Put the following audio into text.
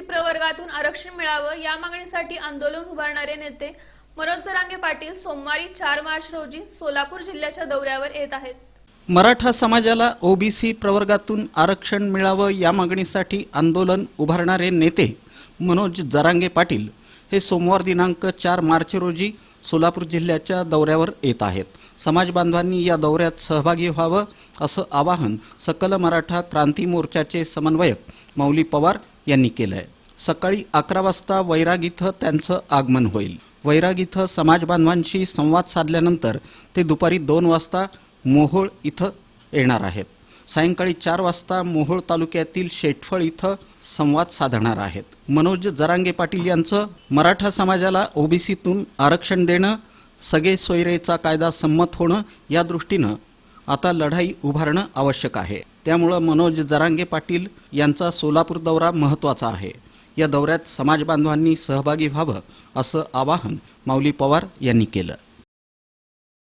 प्रवर्गातून आरक्षण मिळावं या मागणीसाठी आंदोलन उभारणारे नेते मनोज जरांगे पाटील सोमवारी चार मार्च रोजी सोलापूर जिल्ह्याच्या दौऱ्यावर येत आहेत. मराठा समाजाला ओबीसी प्रवर्गातून आरक्षण मिळावं या मागणीसाठी आंदोलन उभारणारे नेते मनोज जरांगे पाटील हे सोमवार दिनांक चार मार्च रोजी सोलापूर जिल्ह्याच्या दौऱ्यावर येत आहेत. समाज बांधवांनी या दौऱ्यात सहभागी व्हावं असं आवाहन सकल मराठा क्रांती मोर्चाचे समन्वयक मौली पवार यांनी केलं आहे सकाळी अकरा वाजता वैराग इथं त्यांचं आगमन होईल. वैराग इथं समाज बांधवांशी संवाद साधल्यानंतर ते दुपारी दोन वाजता मोहोळ इथं येणार आहेत. सायंकाळी चार वाजता मोहोळ तालुक्यातील शेटफळ इथं संवाद साधणार आहेत. मनोज जरांगे पाटील यांचं मराठा समाजाला ओबीसीतून आरक्षण देणं सगळे सोयरेचा कायदा संमत होणं या दृष्टीनं आता लढाई उभारणं आवश्यक आहे. त्यामुळं मनोज जरांगे पाटील यांचा सोलापूर दौरा महत्त्वाचा आहे. या दौऱ्यात समाजबांधवांनी सहभागी व्हावं असं आवाहन माऊली पवार यांनी केलं.